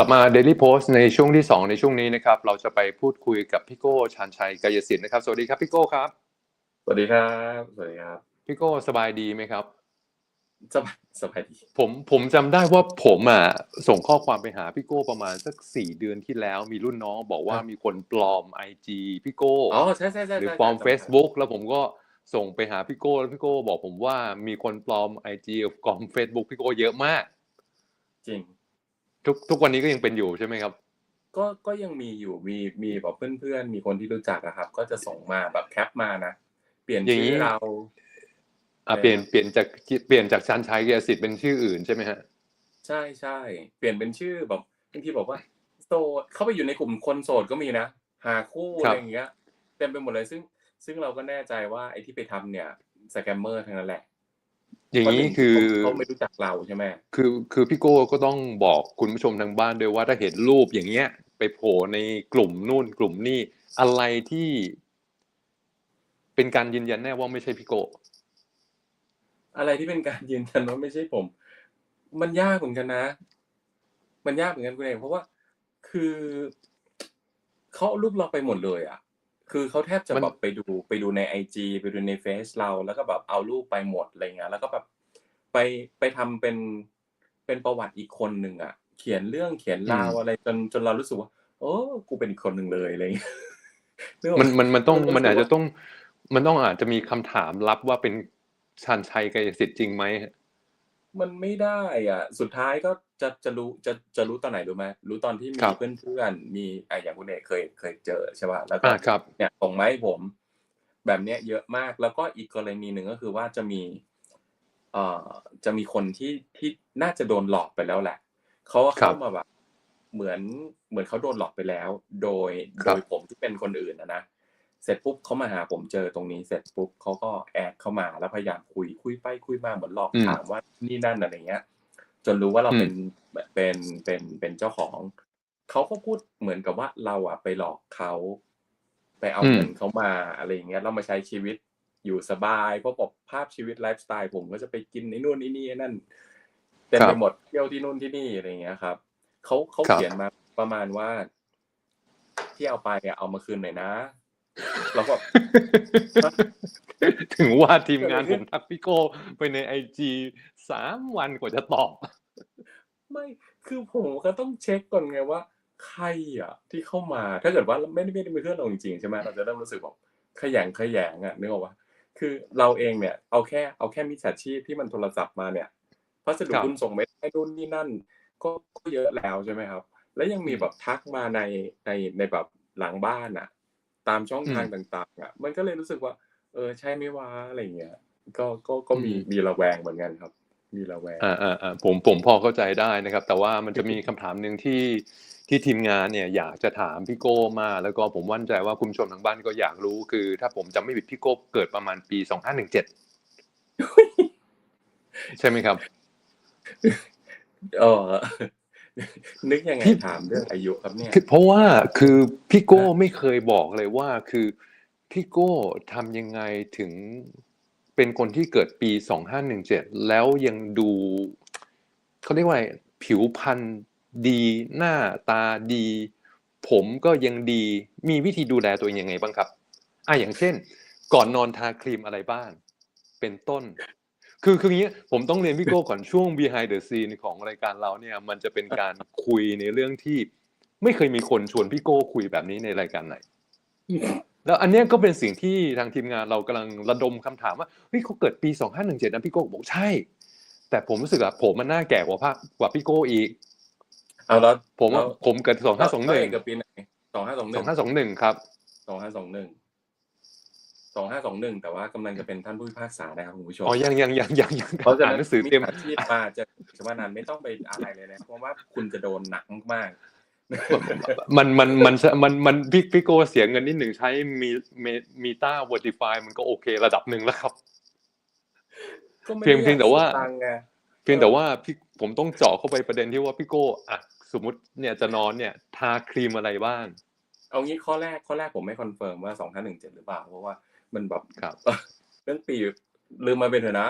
กลับมา Daily Post ในช่วงที่ 2 ในช่วงนี้นะครับ เราจะไปพูดคุยกับพี่โก้ชานชัยกายสิทธิ์นะครับ สวัสดีครับพี่โก้ครับ สวัสดีครับ สวัสดีครับ พี่โก้สบายดีไหมครับสบายสบายดี ผมผมจำได้ว่าผมอะส่งข้อความไปหาพี่โก้ประมาณสักสี่เดือนที่แล้ว มีรุ่นน้องบอกว่ามีคนปลอม IG พี่โก้อ๋อใช่ใช่ใช่หรือใช่ปลอมจำได้ Facebook แล้วผมก็ส่งไปหาพี่โก้แล้วพี่โก้บอกผมว่ามีคนปลอม IG กับปลอม Facebook พี่โก้เยอะมาก จริง ทุกทุกวันนี้ก็ยังเป็นอยู่ใช่ไหมครับ ก็ก็ยังมีอยู่มีมีแบบเพื่อนๆมีคนที่รู้จักอะครับ ก็จะส่งมาแบบแคปมานะเปลี่ยนอย่างนี้ชื่อเราอะใช่เปลี่ยนครับเปลี่ยนจากเปลี่ยนจากชานชัยกายสิทธิ์เป็นชื่ออื่นใช่ไหมฮะใช่ใช่เปลี่ยนเป็นชื่อแบบบางทีบอกว่าโสดเข้าไปอยู่ในกลุ่มคนโสดก็มีนะหาคู่คอะรับไรอย่างเงี้ยเต็มไปหมดเลยซึ่ง ซึ่งเราก็แน่ใจว่าไอ้ที่ไปทำเนี่ยสแกมเมอร์ทั้งนั้นแหละ อย่างเพระหนี้งคือเขาเขาไม่รู้จักเราใช่ไหมคือคือพี่โก้ก็ต้องบอกคุณผู้ชมทางบ้านด้วยว่าถ้าเห็นรูปอย่างเงี้ย ไปโผล่ในกลุ่มนู่นกลุ่มนี่อะไรที่ เป็นการยืนยันแน่ว่าไม่ใช่พี่โก้อะไรที่เป็นการยืนยันว่าไม่ใช่ผม มันยากเหมือนกันนะ มันยากเหมือนกันคุณเองเพราะว่า คือเขาเอารูปเราไปหมดเลย อะ คือเขาแทบจะมัน แบบไปดูไปดูในไอจีไปดูในเฟซเราแล้วก็แบบเอารูปไปหมดอะไรเงี้ยแล้วก็แบบไปไปทำเป็นเป็นประวัติอีกคนหนึ่งอะ เขียนเรื่องเขียนราวอะไรจนจนเรารู้สึกว่าโอ้กูเป็นอีกคนหนึ่งเลยอะไรเงี้ยนึกออกมันมันมันต้องมันก็มันอาจรู้สึจะกว่าต้อง มันต้องอาจจะมีคำถามลับว่าเป็นชันชัยกายสิทธิ์จริงไหมมันไม่ได้อะ สุดท้ายก็ จะจะรู้จะจะรู้ตอนไหนรู้ไหมรู้ตอนที่มีครับเพื่อนเพื่อนๆมีไอะอย่างคุณเอกเคยเคยเจอใช่ป่ะแล้วก็อ่าครับเนี่ยส่งมาให้ผม แบบเนี้ยเยอะมากแล้วก็อีกกรณีหนึ่งก็คือว่าจะมีเอ่อจะมีคนที่ที่น่าจะโดนหลอกไปแล้วแหละเขาก็ครัเข้าบมาแบบเหมือนเหมือนเขาโดนหลอกไปแล้ว โดยคโดรับยผมที่เป็นคนอื่นนะนะเสร็จปุ๊บเขามาหาผมเจอตรงนี้เสร็จปุ๊บเขาก็แอดเข้ามาแล้วพยายามคุยคุยไปคุยมาเหมือนหลอกอืมถามว่านี่นั่นอะไรเงี้ย จนรู้ว่าเราอืมเป็นเป็นเป็นเป็นเจ้าของ เขาก็พูดเหมือนกับว่าเราอะไปหลอกเขาไปเอาอืมเงินเขามาอะไรอย่างเงี้ยเรามาใช้ชีวิตอยู่สบายเพราะบอกภาพชีวิตไลฟ์สไตล์ผมก็จะไปกินไอ้นู่นไอ้นี่ไอ้นั่นเต็มครัไปบหมดเที่ยวที่นู่นที่นี่อะไรอย่างเงี้ยครับเขาเขาครับเขียนมาประมาณว่า ที่เอาไปอะเอามาคืนหน่อยนะเราก็ถึงว่าทีมงานเกิผดอะไรขึ้มนทักพี่โก้ไปในไอจีสามวันกว่าจะตอบ ไม่คือผมก็ต้องเช็คก่อนไงว่า ใครอะ ที่เข้ามาถ้าเกิดว่าไม่ได้ไม่ได้เป็นเพื่อนเราจริงๆใช่ไหมเราจะเริ่มรู้สึกแบบขยงขยงอะนึกออกปะคือเราเองเนี่ยเอาแค่เอาแค่มิจฉาชีพที่มันโทรศัพท์มาเนี่ยพัสดุครับคุณส่งไม่ได้นู่นนี่นั่น ก็ก็เยอะแล้วใช่ไหมครับ แล้วยังมีอืมแบบทักมาในในในแบบหลังบ้านอะ ตามช่องอืมทางต่างๆ อะ มันก็เลยรู้สึกว่า เออใช่ไหมวะอะไรเงี้ยก็ก็ก็มีอืมมีระแวงเหมือนกันครับ มีระแวงอ่าอ่าอ่าผมผมพอเข้าใจได้นะครับ แต่ว่ามันจะมีคำถามหนึ่งที่ที่ทีมงานเนี่ยอยากจะถามพี่โก้มากแล้วก็ผมมั่นใจว่าคุณผู้ชมทางบ้านก็อยากรู้คือ ถ้าผมจำไม่ผิดพี่โก้เกิดประมาณปีสองห้าหนึ่งเจ็ดใช่ไหมครับเออนึกยังไงพี่ถามเรื่องอายุครับเนี่ยคือเพราะว่าคือพี่โก้ไม่เคยบอกเลยว่าคือพี่โก้ทำยังไงถึง เป็นคนที่เกิดปีสองห้าหนึ่งเจ็ดแล้วยังดูเขาเรียกว่าผิวพรรณดี หน้าตาดี ผมก็ยังดีมีวิธีดูแลตัวเองยังไงบ้างครับอะอย่างเช่น ก่อนนอนทาครีมอะไรบ้าง เป็นต้น คือคืออย่างนี้ผมต้องเรียนพี่โก้ก่อนช่วง behind the scene ของรายการเราเนี่ย มันจะเป็นการคุยในเรื่องที่ ไม่เคยมีคนชวนพี่โก้คุยแบบนี้ในรายการไหน แล้วอันเนี้ยก็เป็นสิ่งที่ทางทีมงานเรากำลังระดมคำถามว่าเฮ้ยเขาเกิดปีสองห้าหนึ่งเจ็ดนะพี่โก้บอกใช่ แต่ผมรู้สึกอะผมมันน่าแก่กว่าภาคกว่าพี่โก้อีกเอาแล้วผมว่าแล้วผมเกิดสองห้าสองหนึ่งแล้วเกับปีไหนสองห้าสองหสนึ่องงห้าสองหนึ่งครับสองห้าสองหนึ่งสองห้าสองหนึ่งแต่ว่ากำลังจะเป็นท่านผู้พิพากษานะครับคุณผู้ชมอ๋อยังยังยังยังยังเพราะฉะอ่านนั้นหนังสือเตรียมจฉาชีพมาจะชวานันไม่ต้องไปอะไรเลยนะเพราะว่าคุณจะโดนหนักมาก มันมันมันมันมันพี่พี่โก้เสียเงินนิดหนึ่งใช้มีมีมีต้า Vertify มันก็โอเคระดับหนึ่งแล้วครับๆก็ไม่เพียงได้เพียงแต่ว่าอยกเสียตังค์ไงเพียงแต่ว่าพี่ผมต้องเจาะเข้าไปประเด็นที่ว่าพี่โก้อะสมมติเนี่ยจะนอนเนี่ย ทาครีมอะไรบ้าง เอางี้ข้อแรกข้อแรกผมไม่คอนเฟิร์มว่าสองห้าหนึ่งเจ็ดหรือเปล่าเพราะว่ามันแบบครับเรื่องปีลืมมาเป็นเถอะนะ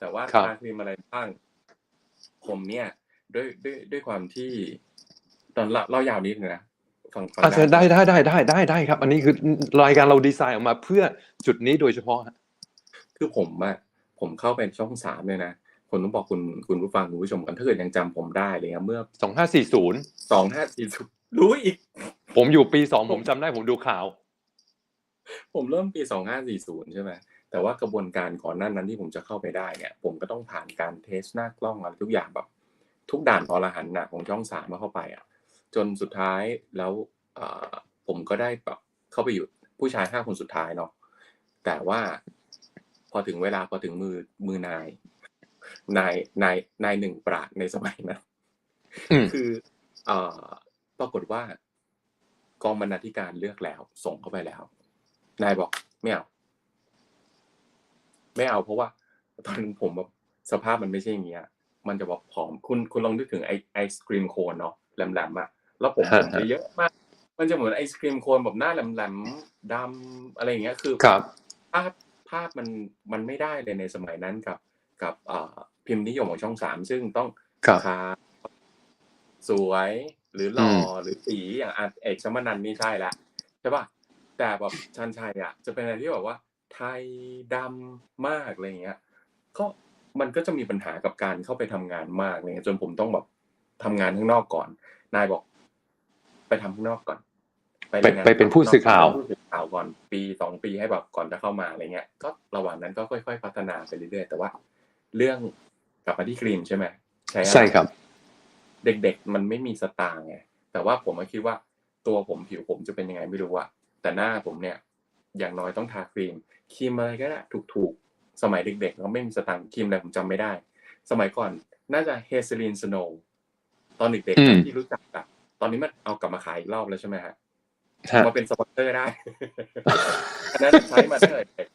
แต่ว่าครับทาครีมอะไรบ้าง ผมเนี่ย ด้วยด้วยด้วยความที่ตอน เราเรายาวนิดนึงนะฟังฟังอาจจะได้ได้ได้ได้ได้ได้ครับ อันนี้คือรายการเราดีไซน์ออกมาเพื่อจุดนี้โดยเฉพาะฮะคือผมอะผมเข้าเป็นช่องสามเลยนะผมต้องบอกคุณคุณผู้ฟังคุณผู้ชมกันถ้าเกิดยังจำผมได้เลยครับเมื่อสองห้าสี่ศูนย์สองห้าสี่รู้อีก ผมอยู่ปีสองผมจำได้ผมดูข่าว ผมเริ่มปีสองห้าสี่ศูนย์ใช่ไหมแต่ว่ากระบวนการก่อนหน้านั้นที่ผมจะเข้าไปได้เนี่ย ผมก็ต้องผ่านการเทสหน้ากล้องอะไรทุกอย่างแบบทุกด่านอรหันต์นะของช่องสามมาเข้าไปอะ จนสุดท้ายแล้วเอ่อผมก็ได้แบบเข้าไปอยู่ผู้ชายห้าคนสุดท้ายเนาะแต่ว่าพอถึงเวลาพอถึงมือมือนาย นายนายนายหนึ่งปราดในสมัยนั้นอืมคือเอ่อปรากฏว่ากองบรรณาธิการเลือกแล้ว ส่งเข้าไปแล้ว นายบอกไม่เอาไม่เอาเพราะว่า ตอนนั้นผมแบบสภาพมันไม่ใช่อย่างเงี้ยมันจะบอกผอมคุณคุณลองนึกถึงไอไอศครีมโคนเนาะแหลมๆอะ แล้วผมผมจะเยอะมาก มันจะเหมือนไอศครีมโคนแบบหน้าแหลมๆดำอะไรอย่างเงี้ยคือครับภาพภาพมันมันไม่ได้เลยในสมัยนั้นกับ กับเอ่อพิมพ์นิยมของช่องสามซึ่งต้องครับขาวสวยหรือหล่อมหรือสีอย่างอาเอกชมนันท์นี่ใช่ละใช่ป่ะแต่แบบชันชัยอะ จะเป็นอะไรที่แบบว่า ไทยดำมากอะไรเงี้ยก็มันก็จะมีปัญหากับการเข้าไปทำงานมากอะไรเลยจนผมต้องแบบทำงานข้างนอกก่อน นายบอก ไปทำข้างนอกก่อน ไปรายงานไปเป็นผู้สื่อข่าว ผู้สื่อข่าวก่อนปีสองปีให้แบบก่อนจะเข้ามาอะไรเงี้ยก็ระหว่างนั้นก็ค่อย ๆ พัฒนาไปเรื่อยๆแต่ว่า เรื่องกลับมาที่ครีมใช่ไหมใช้อะไใช่ครับ เด็กๆ มันไม่มีสตางค์ไงแต่ว่าผมก็คิดว่าตัวผมผิวผมจะเป็นยังไงไม่รู้อะแต่หน้าผมเนี่ย อย่างน้อยต้องทาครีมครีมอะไรก็ได้ถูกๆ สมัยเด็กๆเราไม่มีสตางค์ครีมอะไรผมจำไม่ได้ สมัยก่อนน่าจะเฮซ e ลินสโนตอนเด็กอืม ๆที่รู้จักอะ ตอนนี้มันเอากลับมาขายอีกรอบแล้วใช่ไหมฮะฮะมาเป็นสปอนเซอร์ได้อันนั้นใช้มาตั้งแต่เด็ก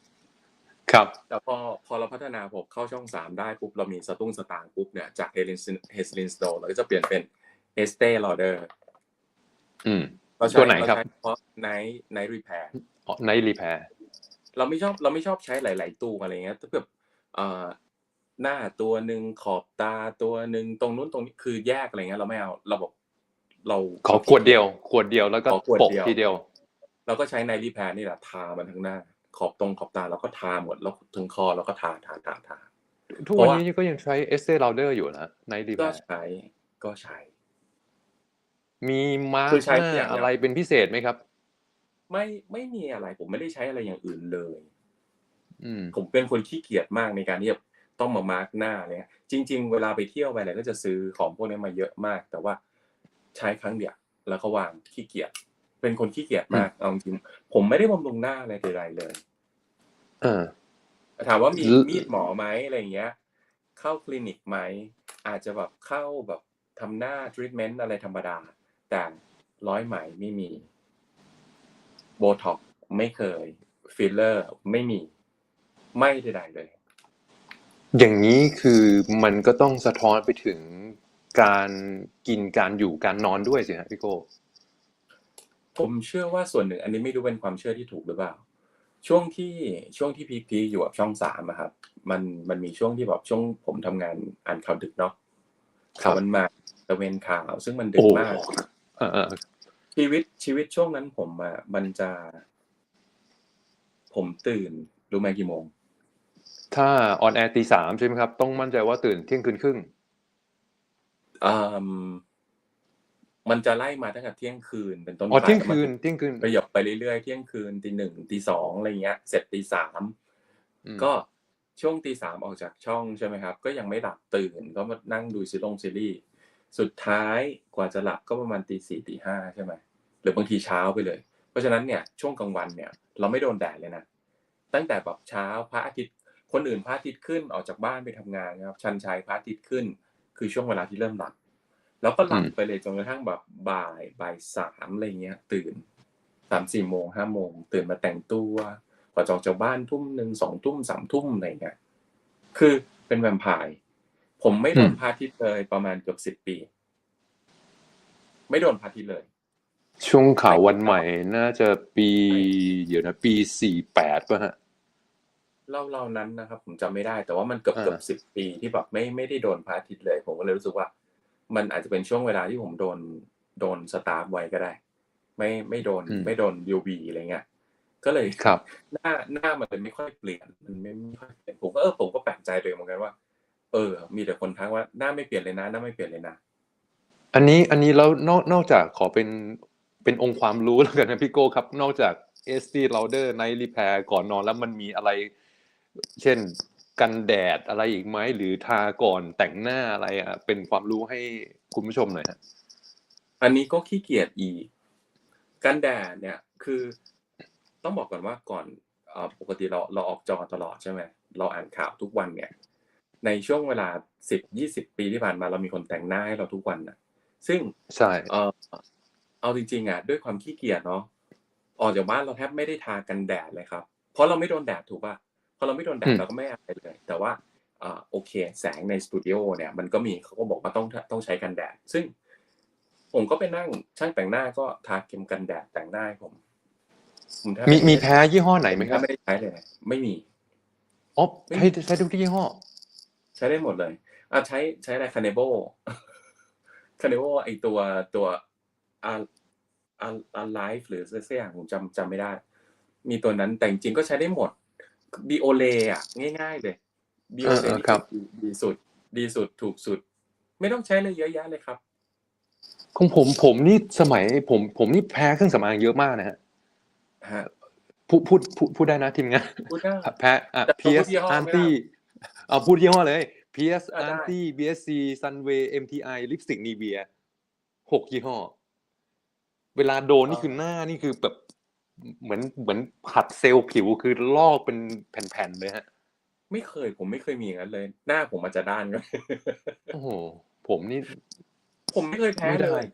ครับ แต่พอพอเราพัฒนาผมเข้าช่องสามได้ปุ๊บเรามีสตุ้งสตางค์ปุ๊บเนี่ยจากเฮลินเฮสลินสโตเราก็จะเปลี่ยนเป็นเอสเต้ลอเดอร์อืมเราใช้ตัวไหนครับเาใช้เฉพาะไนท์ไนท์รีแพร์ในรีแพร์เราไม่ชอบเราไม่ชอบใช้หลาย ๆ ตู้อะไรเงี้ยถ้าแบบเอ่อหน้าตัวหนึ่งขอบตาตัวหนึ่งตรงนู้นตรงนี้คือแยกอะไรเงี้ยเราไม่เอาเราบอก เราขอขวดเดียว ขวดเดียวแล้วก็ขอขวดปกเดียวทีเดียว เราก็ใช้ไนท์รีแพร์นี่แหละทามันทั้งหน้า ขอบตรงขอบตาเราก็ทาหมดแล้วถึงคอเราก็ทาทาทาทาทุกวันนี้ก็ยังใช้เอสเ e ลาเดอร์อยู่นะในรีแพก็ร์ใช้ก็ใช้ มีมาร์คือคใช้หน้าอย่างเดียวอะไรเป็นพิเศษไหมครับ ไม่ไม่มีอะไร ผมไม่ได้ใช้อะไรอย่างอื่นเลยอืมผมเป็นคนขี้เกียจมากในการที่จะต้องมามาร์กหน้าเนี่ยจริง ๆ เวลาไปเที่ยวไปอะไรก็จะซื้อของพวกนี้มาเยอะมาก แต่ว่า ใช้ครั้งเดียวแล้วก็วางขี้เกียจเป็นคนขี้เกียจมากเอาจริงๆผมไม่ได้บำรุงหน้าอะไรใดๆเลยเออถามว่ามีหรือมีดหมอไหมอะไรอย่างเงี้ย เข้าคลินิกไหมอาจจะแบบเข้าแบบทำหน้าทรีทเมนต์อะไรธรรมดา แต่ร้อยไหมไม่มีโบท็อกไม่เคย ฟิลเลอร์ไม่มี ไม่ใดๆเลย อย่างนี้คือมันก็ต้องสะท้อนไปถึง การกินการอยู่การนอนด้วยสิฮะพี่โก้ผมเชื่อว่าส่วนหนึ่ง อันนี้ไม่รู้เป็นความเชื่อที่ถูกหรือเปล่า ช่วงที่ช่วงที่พีพีอยู่กับช่องสามอะครับ มันมันมีช่วงที่แบบช่วงผมทำงานอ่านข่าวดึกเนาะครับข่าวมันมาตะเวนข่าว ซึ่งมันดึกโอ้มากเออเออชีวิตชีวิตช่วงนั้นผมอะมันจะ ผมตื่นรู้ไหมกี่โมง ถ้าออนแอร์ตีสามใช่ไหมครับ ต้องมั่นใจว่าตื่นเที่ยงคืนครึ่งอื มมันจะไล่มาตั้งแต่เที่ยงคืนเป็นต้นอ๋อไปเที่ยงแล้วมันคืนเที่ยงคืนไปหยบไปเรื่อยๆเที่ยงคืนตีหนึ่งตีสองอะไรเงี้ย เสร็จตีสามอืมก็ช่วงตีสามออกจากช่องใช่ไหมครับ ก็ยังไม่หลับตื่นก็มานั่งดูซีรีส์ซีรีส์สุดท้ายกว่าจะหลับก็ประมาณตีสี่ตีห้าใช่ไหมหรือบางทีเช้าไปเลย เพราะฉะนั้นเนี่ยช่วงกลางวันเนี่ย เราไม่โดนแดดเลยนะตั้งแต่แบบเช้าพระอาทิตย์คนอื่นพระอาทิตย์ขึ้นออกจากบ้านไปทำงานนะครับ ชันชัยพระอาทิตย์ขึ้น คือช่วงเวลาที่เริ่มหลับ แล้วก็หลับอืมไปเลยจนกระทั่งแบบบ่ายบ่ายสามอะไรเงี้ย ตื่นสามสี่โมงห้าโมงตื่นมาแต่งตัวกว่าจะออกจากบ้านทุ่มหนึ่งสองทุ่มสามทุ่มอะไรเงี้ยคือเป็นแวมไพร์ผมไม่โดนพระอาทิตย์เลยประมาณเกือบสิบปี ไม่โดนพระอาทิตย์เลย ช่วงข่าววันใหม่น่าจะปี เดี๋ยวนะ ปีสี่แปดป่ะฮะ เล่าเล่านั้นนะครับ ผมจำไม่ได้ แต่ว่ามันเกือบอ่าเกือบสิบปีที่แบบไม่ไม่ได้โดนพระอาทิตย์เลย ผมก็เลยรู้สึกว่า มันอาจจะเป็นช่วงเวลาที่ผมโดนโดนสตาร์ฟไว้ก็ได้ ไม่ไม่โดนอืมไม่โดน UV อะไรเงี้ยก็เลยครับ หน้าหน้ามันเลยไม่ค่อยเปลี่ยนมันไม่ไม่ค่อยเปลี่ยนผมก็เออผมก็แปลกใจเลยเหมือนกันว่า เออ มีแต่คนทักว่าหน้าไม่เปลี่ยนเลยนะหน้าไม่เปลี่ยนเลยนะอันนี้อันนี้แล้วนอกนอกจากขอเป็นเป็นองค์ความรู้แล้วกันนะพี่โก้ครับ นอกจาก s d Lauder Night Repair ก่อนนอนแล้วมันมีอะไร เช่นกันแดดอะไรอีกไหมหรือทาก่อนแต่งหน้าอะไรอะเป็นความรู้ให้คุณผู้ชมหน่อยฮะอันนี้ก็ขี้เกียจอีกกันแดดเนี่ยคือต้องบอกก่อนว่าก่อนเอ่อปกติเราเราออกจอตลอดใช่ไหมเราอ่านข่าวทุกวันเนี่ย ในช่วงเวลาสิบยี่สิบปีที่ผ่านมาเรามีคนแต่งหน้าให้เราทุกวันนะซึ่งใช่เออเอาจริงๆอะด้วยความขี้เกียจเนาะออกจากบ้านเราแทบไม่ได้ทากันแดดเลยครับ เพราะเราไม่โดนแดดถูกป่ะพ อเราไม่โดนแดดเราก็ไม่อะไรเลย แต่ว่าอ่าโอเค แสงในสตูดิโอเนี่ยมันก็มีเขาก็บอกว่าต้องต้องใช้กันแดด ซึ่ง ผมก็ไปนั่งช่างแต่งหน้าก็ทาเข็มกันแดดแต่งหน้าให้ผมผมแทบมีไมีแพ้ยี่ห้อไหนไหมผคแทรับบไม่ได้ใช้เลย ไม่มีอ๋อใช้ใช้ทุกยี่ห้อ ใช้ได้หมดเลยอะใช้ใช้อะไรคาเนโบคาเนโบไอตัวตัวอาอาอาไลฟ์หรือสักอย่างผมจำจำไม่ได้ มีตัวนั้นแต่จริงๆก็ใช้ได้หมด บีโอเลอะง่ายๆเลยบีโอเลเออเออครับดีสุด ดีสุดถูกสุด ไม่ต้องใช้เลยเยอะแยะเลยครับของผมผมนี่สมัยผมผมนี่แพ้เครื่องสำอางเยอะมากนะฮะฮะพูดพูดพูดพูดได้นะทีมงานพูดได้แพ้อะแต่ต้องพูด PS ยี่ห้อไม่ได้ Anti เอาพูดยี่ห้อเลย PS อะได้ Anti BSC Sunway MTI Lipstick Nivea หกยี่ห้อ เวลาโดนนี่คือหน้านี่คือแบบ เหมือนเหมือนผัดเซลล์ผิวคือลอกเป็นแผ่นๆเลยฮะ ไม่เคยผมไม่เคยมีอย่างนั้นเลย หน้าผมอาจจะด้านก็โอ้โหผมนี่ ผมไม่เคยแพ้ไม่ได้เลย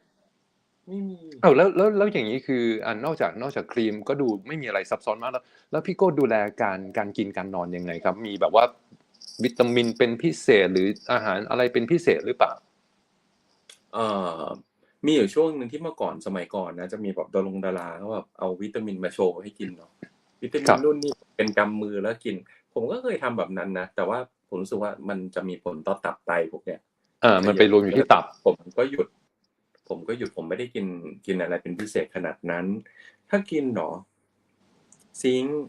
ไม่มีเอ้าแล้วแล้วแล้วอย่างนี้คืออันนอกจากนอกจากครีมก็ดูไม่มีอะไรซับซ้อนมากแล้ว แล้วพี่โก้ดูแลการการกินการนอนยังไงครับ มีแบบว่าวิตามินเป็นพิเศษหรืออาหารอะไรเป็นพิเศษหรือเปล่าเอ่อ มีอยู่ช่วงหนึ่งที่เมื่อก่อนสมัยก่อนนะจะมีแบบดารงดาราเขาแบบเอาวิตามินมาโชว์ให้กินเนาะวิตามิครันบนู่นนี่เป็นกำมือแล้วกิน ผมก็เคยทำแบบนั้นนะแต่ว่าผมรู้สึกว่ามันจะมีผลต่อตับไตพวกเนี้ยอ่ามันไปรวมอยู่ที่ตับ ผมก็หยุด ผมก็หยุดผมไม่ได้กินกินอะไรเป็นพิเศษขนาดนั้น ถ้ากินเนาะซิงค์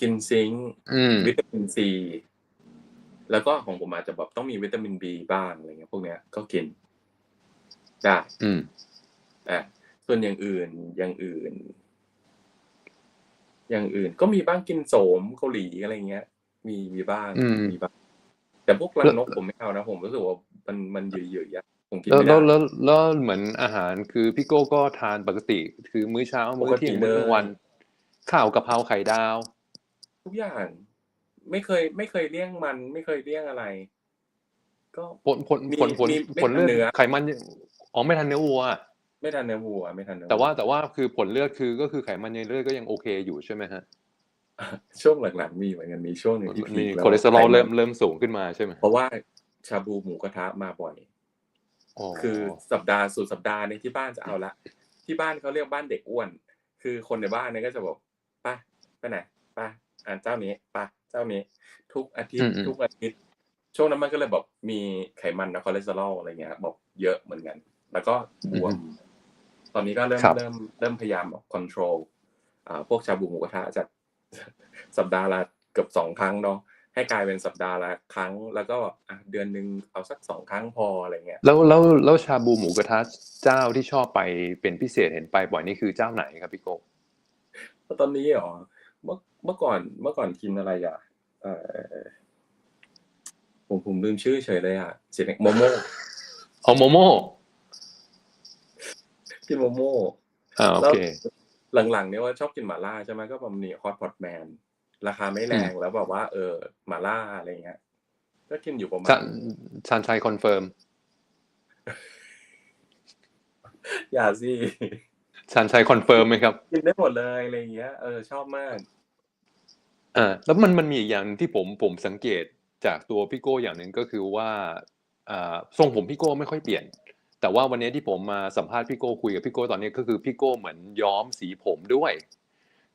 กินซิงค์อืมวิตามินซีแล้วก็ของผมอาจจะแบบต้องมีวิตามินบีบ้างอะไรเงี้ยพวกเนี้ยก็กิน ได้ อืมอะส่วนอย่างอื่นอย่างอื่น อย่างอื่น ก็มีบ้างกินโสมเกาหลีอะไรเงี้ย มีมีบ้างอืม มีบ้างแต่พวกรัแล้งวนกผมไม่เอานะผมรู้สึกว่ามันมันเยอะๆอะผมกินแล้วไม่แล้ได้ วแล้วแล้วเหมือนอาหารคือพี่โก้ก็ทานปกติ คือมื้อเช้า มื้อเที่ยงปกติมื้อกลางวันเลยข้าวกะเพราไข่ดาว ทุกอย่างไม่เคย ไม่เคยเลี่ยงมัน ไม่เคยเลี่ยงอะไร ก็ ผลผลมีผลผลมีไม่ผลเลือดทานเนื้อ ไขมัน อ๋อไม่ทานเนื้อวัว ไม่ทันเนื้อวัวไม่ทันเนื้อแต่ว่าวัแต่ว่าคือผลเลือดคือก็คือไขมันในเลือดก็ยังโอเคอยู่ใช่ไหมฮะช่วงหลังๆมีเหมือนกันมีช่วงหนึ่งที่พีมีคแล้วคอเลสเตอรอลไขนเริ่มเริ่มสูงขึ้นมาใช่ไหมเพราะว่าชาบูหมูกระทะมาบ่อยอ๋อคือสัปดาห์สุดสัปดาห์ในยที่บ้านจะเอาละที่บ้านเขาเรียกบ้านเด็กอ้วน คือคนในบ้านเนี่ยก็จะบอกไป้าไปไหนไป้าอ่านเจ้านี้ไป้าเจ้านี้ ทุกอาทิตย์ทุกอาทิตย์ช่วงนั้นมันก็เลยแบบมีไขมันนะคอเลสเตอรอลอะไรเงี้ยบอกเยอะเหมือนกัน แล้วก็บวมตอนนี้ก็เริ่มเริ่มเริ่มพยายามแบบคอนโทรลอ่าพวกชาบูหมูกระทะจากสัปดาห์ละเกือบสองครั้งเนาะให้กลายเป็นสัปดาห์ละครั้ง แล้วก็อะเดือนหนึ่งเอาสักสองครั้งพออะไรเงี้ยแล้วแล้วแล้วชาบูหมูกระทะเจ้าที่ชอบไปเป็นพิเศษเห็นไปบ่อยนี่คือเจ้าไหนครับพี่โก้ตอนนี้เหรอเมื่อเมื่อก่อนเมื่อก่อนกินอะไรอะเออผมผมลืมชื่อเฉยเลยอะเสียงโมโม่อ๋อโมโม่ กินโมโม่อ่าโอแล้วเคหลังๆเนี่ยว่าชอบกินหม่าล่าใช่ไหมก็แบบนี้ฮอตพอตแมนราคาไม่แรงแล้วแบบว่า เออหม่าล่าอะไรเงี้ยก็กินอยู่ประมาชัณนชันชัยคอนเฟิร์มอย่าสิชันชัยคอนเฟิร์มไหมครับ กินได้หมดเลยอะไรเงี้ยเออชอบมากอ่าแล้วมันมันมีอีกอย่างหนึ่งที่ผมผมสังเกตจากตัวพี่โก้อย่างหนึ่งก็คือว่าอ่าทรงผมพี่โก้ไม่ค่อยเปลี่ยน แต่ว่าวันนี้ที่ผมมาสัมภาษณ์พี่โก้คุยกับพี่โก้ตอนนี้ก็คือพี่โก้เหมือนย้อมสีผมด้วย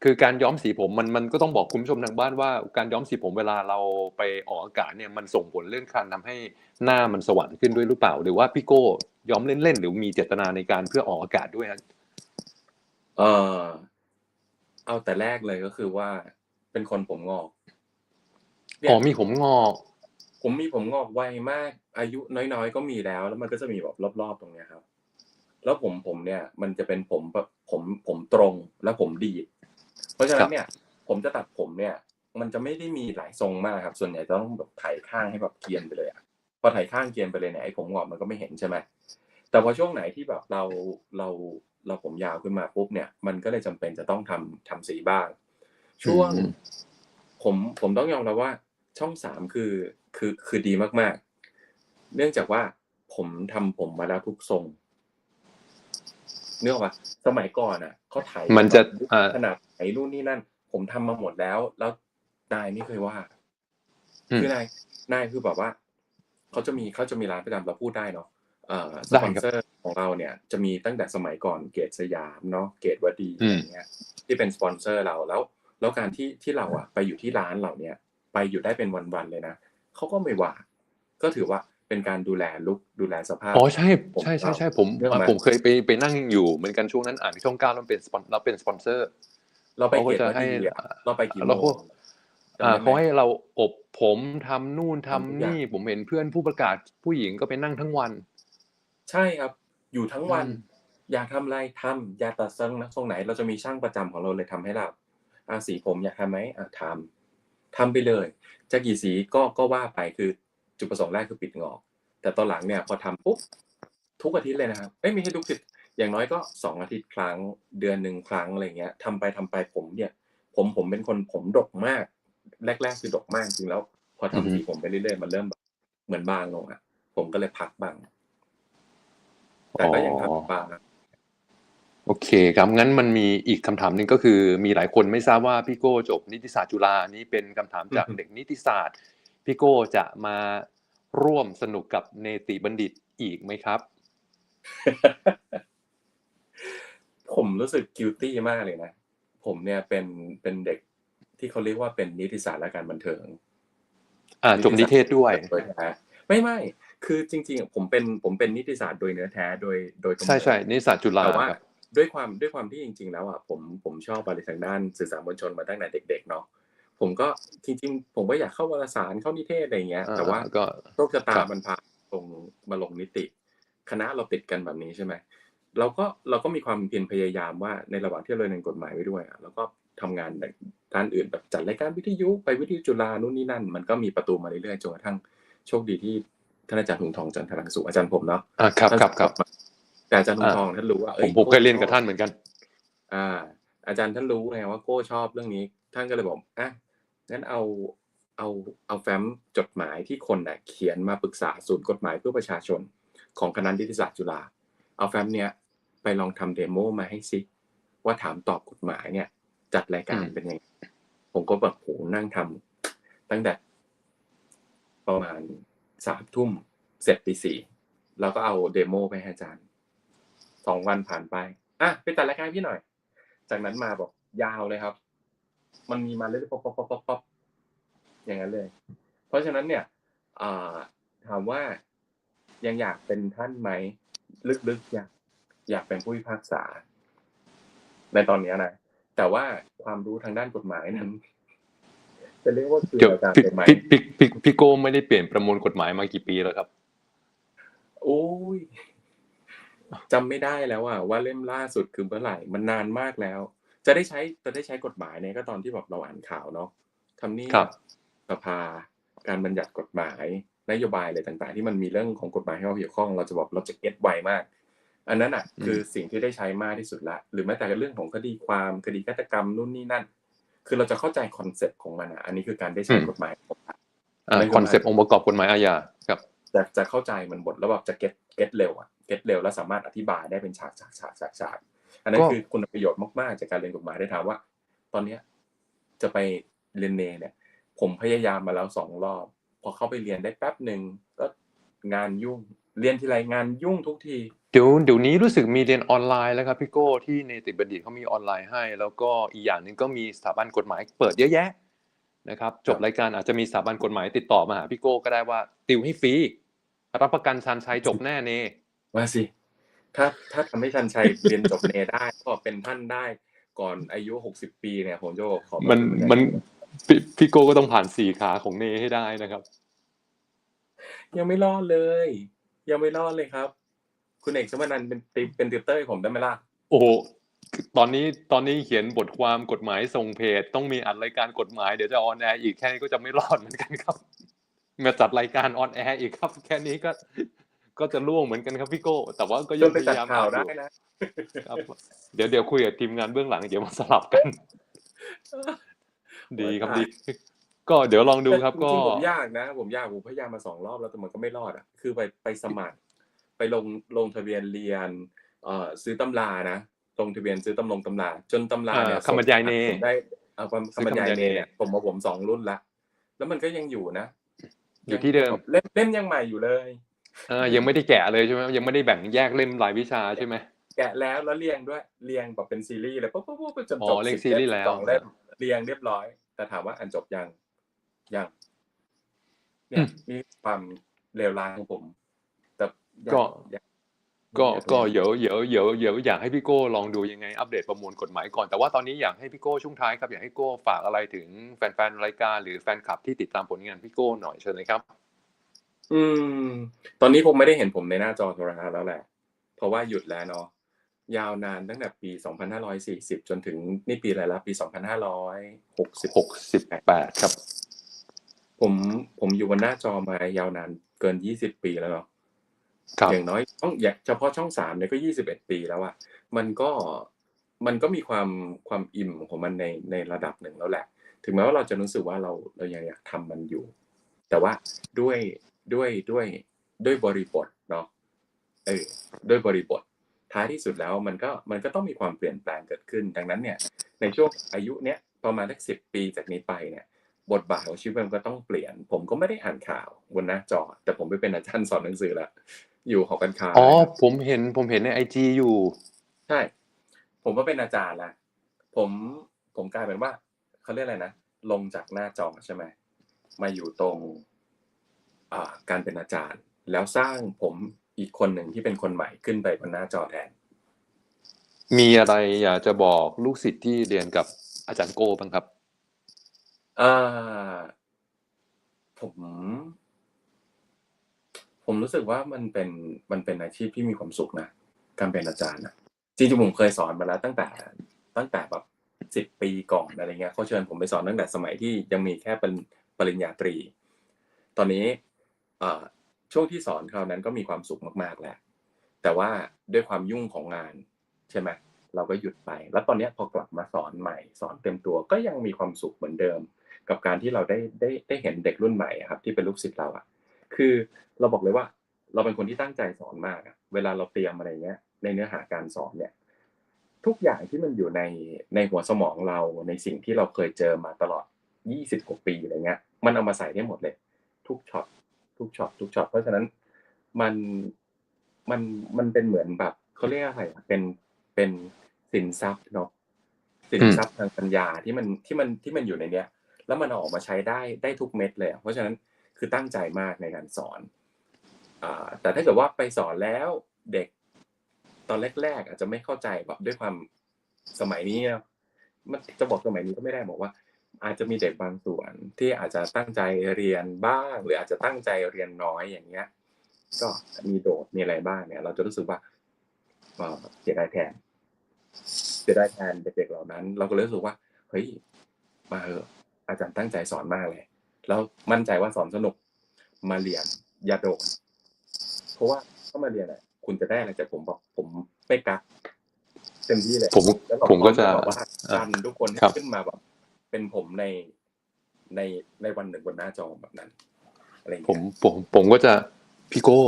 คือการย้อมสีผมมันมันก็ต้องบอกคุณผู้ชมทางบ้านว่าการย้อมสีผมเวลาเราไปออกอากาศเนี่ยมันส่งผลเรื่องการทำให้หน้ามันสว่างขึ้นด้วยหรือเปล่า หรือว่าพี่โก้ย้อมเล่นๆหรือมีเจตนาในการเพื่อออกอากาศด้วยฮะเออเอาแต่แรกเลยก็คือว่าเป็นคนผมงอกเนี่ยอ๋อมีผมงอก ผมมีผมงอกไวมากอายุน้อยๆ ก็มีแล้ว แล้วมันก็จะมีแบบรอบๆตรงเนี้ยครับ แล้วผมผมเนี่ย มันจะเป็นผมแบบผมผมตรงแล้วผมดีดเพราะฉะนั้นเนี่ย ผมจะตัดผมเนี่ย มันจะไม่ได้มีหลายทรงมากครับ ส่วนใหญ่จะต้องแบบไถข้างให้แบบเกรียนไปเลยอะพอไถข้างเกรียนไปเลยเนี่ยไอ้ผมงอกมันก็ไม่เห็นใช่ไหมแต่พอช่วงไหนที่แบบเราเราเราผมยาวขึ้นมาปุ๊บเนี่ย มันก็เลยจำเป็นจะต้องทำทำสีบ้าง ช่วงอืมผมผมต้องยอมรับว่าช่องสามคือ คือคือดีมากๆ เนื่องจากว่าผมทำผมมาแล้วทุกทรงเนื่องว่าสมัยก่อนอะเขาถ่ายมันจะอ่าขนาดไหนนู่นนี่นั่น ผมทำมาหมดแล้ว แล้วนายไม่เคยว่าอืมคือนายนายคือแบบว่าเขาจะมีเขาจะมีร้านประจำเราพูดได้เนาะเอ่อสได้ปอนครับเซอร์ของเราเนี่ย จะมีตั้งแต่สมัยก่อนเกตสยามเนาะเกตวดีอือะมไรเงี้ย ที่เป็นสปอนเซอร์เราแล้ว แล้วการที่ที่เราอะไปอยู่ที่ร้านเหล่าเนี้ยไปอยู่ได้เป็นวันๆเลยนะ เขาก็ไม่ว่า ก็ถือว่าเป็นการดูแลลุกดูแลสภาพอ๋อใช่ผมใช่ใช่เราใช่ผมเรื่องไหมผมเคยไปไปนั่งอยู่เหมือนกันช่วงนั้นอ่านช่องเก้าเราเป็นสปอนเราเป็นสปอนเซอร์ เราไปเขาก็เกตจะวให้ดีอะเราไปกี่โมเราก็งจำอ่าได้ไหมเขาให้เราอบผมทำนู่นทำทำทุกอย่างนี่ผมเห็นเพื่อนผู้ประกาศผู้หญิงก็ไปนั่งทั้งวัน ใช่ครับ อยู่ทั้งวันอืมอยากทำอะไรทำอยากตัดทรงนะทรงไหน เราจะมีช่างประจำของเราเลยทำให้เราอาสีผมอยากทำไหมอะทำ ทำไปเลย จะกี่สีก็ก็ว่าไปคือจุดประสงค์แรกคือปิดงอก แต่ตอนหลังเนี่ยพอทำปุ๊บทุกอาทิตย์เลยนะครับเอ้ยไม่ใช่ทุกอาทิตย์อย่างน้อยก็สองอาทิตย์ครั้งเดือนหนึ่งครั้งอะไรเงี้ยทำไปทำไปผมเนี่ย ผมผมเป็นคนผมดกมาก แรก ๆ คือดกมากจริงแล้ว พอทำอือฮึสีผมไปเรื่อยๆมันเริ่มแบบเหมือนบางลงอะ ผมก็เลยพักบ้างแต่ก็ยังทำบางโอ เคครับ งั้นมันมีอีกคำถามหนึ่งก็คือ มีหลายคนไม่ทราบว่าพี่โก้จบนิติศาสตร์จุฬานี่เป็นคำถามจากอือฮึเด็กนิติศาสตร์พี่โก้จะมาร่วมสนุกกับเนติบัณฑิตอีกไหมครับ ผมรู้สึกกิ i ตี้มากเลยนะ ผมเนี่ยเป็นเป็นเด็กที่เขาเรียกว่าเป็นนิติศาสตร์และการบันเทิง อ่าจบนิเทศด้วยโดยแท้ไม่ไม่คือจริง ๆ ผมเป็นผมเป็นนิติศาสตร์โดยเนื้อแท้โดยโดยกำเนิดใช่ใช่นิติศาสตร์จุฬาแต่ว่าครับ ด้วยความด้วยความที่จริง ๆ แล้วอะผมผมชอบอะไรทางด้านสื่อสารมวลชนมาตั้งแต่เด็ก ๆ เนาะผมก็จริง ๆ ผมก็อยากเข้าวารสารเข้านิเทศอะไรอย่างเงี้ย แต่ว่าก็โชคชะตาครับมันพาลงมาลงนิติ คณะเราติดกันแบบนี้ใช่ไหมเราก็เราก็มีความเพียรพยายามว่าในระหว่างที่เราเรียนกฎหมายไว้ด้วยอะแล้วก็ทำงานในด้านอื่นแบบจัดรายการวิทยุไปวิทยุจุฬานู่นนี่นั่น มันก็มีประตูมาเรื่อยๆจนกระทั่งโชคดีที่ท่านอาจารย์ถุงทองจันทรังสุอาจารย์ผมเนาะอ่าครับครับครับ แต่อาจารย์ถุงทองท่านรู้ว่าผเอ้มผมเคยเรียนกับท่านเหมือนกัน อ่า อาจารย์ท่านรู้ไงว่าโก้ชอบเรื่องนี้ ท่านก็เลยบอกอะงั้นเอาเอาเอาแฟ้มจดหมายที่คนน่ะเขียนมาปรึกษาศูนย์กฎหมายเพื่อประชาชนของคณะนิติศาสตร์จุฬาเอาแฟ้มเนี้ยไปลองทำเดโมมาให้ซิว่าถามตอบกฎหมายเนี่ย จัดรายการอืมเป็นยังไงผมก็แบบโหนั่งทำตั้งแต่ประมาณสามทุ่มเสร็จตีสี่แล้วก็เอาเดโมไปให้อาจารย์ สองวันผ่านไปอะไปตัดรายการพี่หน่อย จากนั้นมาบอกยาวเลยครับ มันมีมาเรื่อยๆป๊อปป๊อปป๊อปป๊อปป๊อปอย่างนั้นเลย เพราะฉะนั้นเนี่ยอ่าถามว่ายังอยากเป็นท่านไหม ลึกๆอยากอยากเป็นผู้พิพากษา ในตอนเนี้ยนะแต่ว่าความรู้ทางด้านกฎหมายนั้นจะเรียกว่าคือเดี๋ยวอาจารย์พี่เป็นไหมพี่พี่พี่พี่โก้ไม่ได้เปลี่ยนประมวลกฎหมายมากี่ปีแล้วครับ โอ้ย จำไม่ได้แล้วอะว่าเล่มล่าสุดคือเมื่อไหร่มันนานมากแล้ว จะได้ใช้จะได้ใช้กฎหมายเนี่ยก็ตอนที่แบบเราอ่านข่าวเนาะทำนี่ครับสภาการบัญญัติกฎหมายนโยบายอะไรต่างๆ ที่มันมีเรื่องของกฎหมายให้เราเกี่ยวข้อง เราจะบอกเราจะเก็ตไวมาก อันนั้นอะ คือสิ่งที่ได้ใช้มากที่สุดละ หรือแม้แต่เรื่องของคดีความคดีฆาตกรรมนู่นนี่นั่น คือเราจะเข้าใจคอนเซ็ปต์ของมันอะ อันนี้คือการได้ใช้กฎหมายอ่านั่นคือคอนเซปต์องค์ประกอบกฎหมายอาญาครับ จะจะเข้าใจมันหมดแล้วแบบจะเก็ตเก็ตเร็วอะเก็ตเร็วแล้วสามารถอธิบายได้เป็นฉากฉากฉากฉากฉากอันนั้นก็คือคุณประโยชน์มากๆจากการเรียนกฎหมายได้ถามว่า ตอนเนี้ยจะไปเรียนเนเนี่ย ผมพยายามมาแล้วสองรอบ พอเข้าไปเรียนได้แป๊บหนึ่งก็งานยุ่ง เรียนทีไรงานยุ่งทุกทีเดี๋ยวเดี๋ยวนี้รู้สึกมีเรียนออนไลน์แล้วครับพี่โก้ที่ในติบัณฑิตเขามีออนไลน์ให้ แล้วก็อีกอย่างหนึ่งก็มีสถาบันกฎหมายเปิดเยอะแยะนะครับ จบรายการอาจจะมีสถาบันกฎหมายติดต่อมาหาพี่โก้ก็ได้ว่าติวให้ฟรี รับประกันชันชัยจบแน่เนว่าสิ ถ้าถ้าทำให้ชันชัยเรียนจบเนได้ก็เป็นท่านได้ก่อนอายุหกสิบปีเนี่ยผมจะขอมันมันพี่พี่โก้ก็ต้องผ่านสี่ขาของเนให้ได้นะครับ ยังไม่รอดเลย ยังไม่รอดเลยครับ คุณเอกชมานันท์เป็นติเป็นติวเตอร์ให้ผมได้ไหมล่ะโอ้โหตอนนี้ตอนนี้เขียนบทความกฎหมายส่งเพจ ต้องมีอัดรายการกฎหมายเดี๋ยวจะออนแอร์อีกแค่นี้ก็จะไม่รอดเหมือนกันครับ มาจัดรายการออนแอร์อีกครับ แค่นี้ก็ก็จะล่วงเหมือนกันครับพี่โก้ แต่ว่าก็จยังนไปพจัดยายามข่าวอัได้อยู่นะครับ เดี๋ยวเดี๋ยวคุยกับทีมงานเบื้องหลังเดี๋ยวมาสลับกัน ดีครับดี ก็เดี๋ยวลองดูครับแต่ก็จริงๆผมยากนะ ผมยากผมพยายามมาสองรอบแล้วแต่มันก็ไม่รอดอะคือไปไปสมัคร ไปลงลงทะเบียนเรียน เอ่อซื้อตำรานะลงทะเบียนซื้อตำลงตำรา จนตำราเนี่ยอ่าคำบรรยายเนผมได้เอาคำซื้อคำบรรยายคำบรรยายเนเนเนี่ยผมมาผมสองรุ่นละแล้วมันก็ยังอยู่นะ อยู่ที่เดิมเล่มเล่มยังใหม่อยู่เลยเออยังไม่ได้แกะเลยใช่ไหมยังไม่ได้แบ่งแยกเล่มรายวิชาใช่ไหมแกะแล้วแล้วเรียงด้วยเรียงแบบเป็นซีรีส์เลยปุ๊บปุ๊บปุ๊บจนอ๋จอบเรียง10ซีรีส์แล้วสองเล่มเรียงเรียบร้อย แต่ถามว่าอันจบยังยังเนี่ยมีความเลวร้ายของผม แต่ยังก็ยัง ก็ยังก็เดี๋ยวเดี๋ยวเดี๋ยวเดี๋ยวอยากให้พี่โก้ลองดูยังไงอัปเดตประมวลกฎหมายก่อนแต่ว่าตอนนี้อยากให้พี่โก้ช่วงท้ายครับอยากให้โก้ฝากอะไรถึงแฟนๆรายการหรือแฟนคลับที่ติดตามผลงานพี่โก้หน่อยเชิญเลยครับ อืม ตอนนี้ผมไม่ได้เห็นผมในหน้าจอโทรทัศน์แล้วแหละ เพราะว่าหยุดแล้วเนาะยาวนานตั้งแต่ปี 2540 จนถึงนี่ปีอะไรละปี 2560หกสิบแปดครับ ผมผมอยู่บนหน้าจอมายาวนานเกิน 20 ปีแล้วเนาะครับ อย่างน้อยช่องอย่างเฉพาะช่องสามเนี่ยก็21ปีแล้วอะมันก็มันก็มีความความอิ่มของมันในในระดับหนึ่งแล้วแหละ ถึงแม้ว่าเราจะรู้สึกว่าเราเรายังอยากทำมันอยู่ แต่ว่าด้วยด้วยด้วยด้วยบริบทเนาะเออด้วยบริบทท้ายที่สุดแล้วมันก็มันก็ต้องมีความเปลี่ยนแปลงเกิดขึ้น ดังนั้นเนี่ย ในช่วงอายุเนี้ยประมาณสักสิบปีจากนี้ไปเนี่ย บทบาทของชีวิตมันก็ต้องเปลี่ยน ผมก็ไม่ได้อ่านข่าวบนหน้าจอ แต่ผมไปเป็นอาจารย์สอนหนังสือแล้ว อยู่หอการค้าอ๋อนะครับผมเห็นผมเห็นในไอจีอยู่ ใช่ ผมก็เป็นอาจารย์ละผมผมกลายเป็นว่าเขาเรียกอะไรนะลงจากหน้าจอใช่ไหมมาอยู่ตรงอ่าการเป็นอาจารย์ แล้วสร้างผมอีกคนหนึ่งที่เป็นคนใหม่ขึ้นไปบนหน้าจอแทน มีอะไรอยากจะบอกลูกศิษย์ที่เรียนกับอาจารย์โก้บ้างครับอ่าผม ผมรู้สึกว่ามันเป็นมันเป็นอาชีพที่มีความสุขนะการเป็นอาจารย์นะจริงๆผมเคยสอนมาแล้วตั้งแต่ตั้งแต่แบบสิบปีก่อนอะไรเงี้ยเขาเชิญผมไปสอนตั้งแต่สมัยที่ยังมีแค่เป็นปริญญาตรี ตอนนี้อ่าช่วงที่สอนคราวนั้นก็มีความสุขมากๆแหละแต่ว่าด้วยความยุ่งของงานใช่ไหมเราก็หยุดไป แล้วตอนนี้พอกลับมาสอนใหม่ สอนเต็มตัวก็ยังมีความสุขเหมือนเดิม กับการที่เราได้ได้ได้เห็นเด็กรุ่นใหม่ครับ ที่เป็นลูกศิษย์เราอะ คือเราบอกเลยว่า เราเป็นคนที่ตั้งใจสอนมากอะเวลาเราเตรียมอะไรเงี้ย ในเนื้อหาการสอนเนี่ย ทุกอย่างที่มันอยู่ในในหัวสมองเราในสิ่งที่เราเคยเจอมาตลอด 20กว่าปีอะไรเงี้ย มันเอามาใส่ได้หมดเลย ทุกช็อตทุกช็อตทุกช็อตเพราะฉะนั้นมันมันมันเป็นเหมือนแบบเขาเรียกอะไรเป็นเป็นสินทรัพย์เนาะสินทรัพย์ทางปัญญาที่มันที่มันที่มันอยู่ในเนี้ย แล้วมันออกมาใช้ได้ได้ทุกเม็ดเลยเพราะฉะนั้น คือตั้งใจมากในการสอนอแต่ถ้าเกิดว่าไปสอนแล้วเด็กตอนแรก ๆ อาจจะไม่เข้าใจแบบด้วยความสมัยนี้มันจะบอกสมัยนี้ก็ไม่ได้บอกว่า อาจจะมีเด็กบางส่วนที่อาจจะตั้งใจเรียนบ้าง หรืออาจจะตั้งใจเรียนน้อยอย่างเงี้ย ก็มีโดดมีอะไรบ้างเนี่ย เราจะรู้สึกว่าเสียดายแทนเสียดายแทนเด็กๆเหล่านั้น เราก็เลยรู้สึกว่าเฮ้ยมาเถอะอาจารย์ตั้งใจสอนมากเลย แล้วมั่นใจว่าสอนสนุกมาเรียนอย่าโดดเพราะว่าถ้ามาเรียนอะคุณจะได้อะไรจากผมบอกผมไม่กักเต็มที่เลยผมแล้วเราผมก็จะแบบว่าดันทุกคนให้ครับขึ้นมาแบบเป็นผมในในในวันหนึ่งบนหน้าจอแบบนั้นอะไรอย่างผมเงี้ยผมผมก็จะพี่โก้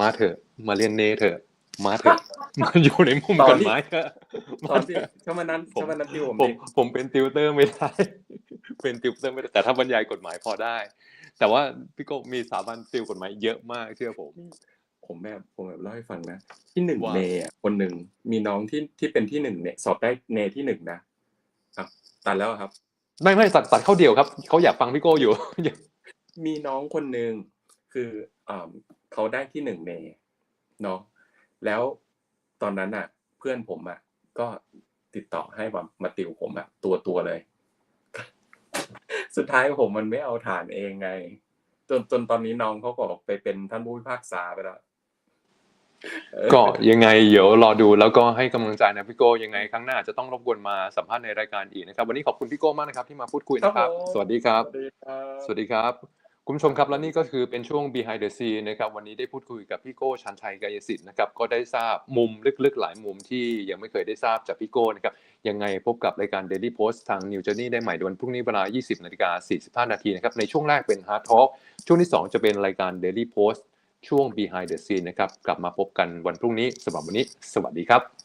มาเถอะ มาเรียนเนเถอะ มาเถอะมาอยู่ในมุมตกอนฎที่หมายเถอะตมาอนเถที่อะชมานั้นผมชมานั้นที่ผมผมดิผมเป็นติวเตอร์ไม่ได้ เป็นติวเตอร์ไม่ได้แต่ถ้าบรรยายกฎหมายพอได้ แต่ว่าพี่โก้มีสถาบันติวกฎหมายเยอะมากเชื่อผม ผมแบบผมแบบเล่าให้ฟังนะ ที่หนึ่งว่าเนอะคนหนึ่งมีน้องที่ที่เป็นที่หนึ่งเนี่ยสอบได้เนที่หนึ่งนะอะตัดแล้วครับ ไม่ไม่ตัดตัดเข้าเดียวครับเขาอยากฟังพี่โก้อยู่ มีน้องคนหนึ่งคืออ่าเขาได้ที่หนึ่งเนเนาะแล้วตอนนั้นอะ เพื่อนผมอะก็ติดต่อให้มามาติวผมอะตัวตัวเลย สุดท้ายผมมันไม่เอาฐานเองไง จนจนตอนนี้น้องเขาก็ไปเป็นท่านผู้พิพากษาไปแล้วเออก็ยังไงเดี๋ยวรอดูแล้วก็ให้กำลังใจนะพี่โก้ยังไงครั้งหน้าจะต้องรบกวนมาสัมภาษณ์ในรายการอีกนะครับ วันนี้ขอบคุณพี่โก้มากนะครับที่มาพูดคุยนะครับผมสวัสดีครับ สวัสดีครับสวัสดี คุณผู้ชมครับและนี่ก็คือเป็นช่วง behind the scene นะครับวันนี้ได้พูดคุยกับพี่โก้ชันชัยกายสิทธิ์นะครับก็ได้ทราบมุมลึกๆ หลายมุมที่ยังไม่เคยได้ทราบจากพี่โก้นะครับยังไงพบกับรายการ Daily Post ทาง New Journey ได้ใหม่ในวันพรุ่งนี้เวลา 20นาฬิกา45นาทีนะครับในช่วงแรกเป็น Hard Talk ช่วงที่ 2 จะเป็นรายการ Daily Post ช่วง behind the scene นะครับกลับมาพบกันวันพรุ่งนี้สำหรับวันนี้ สวัสดีครับ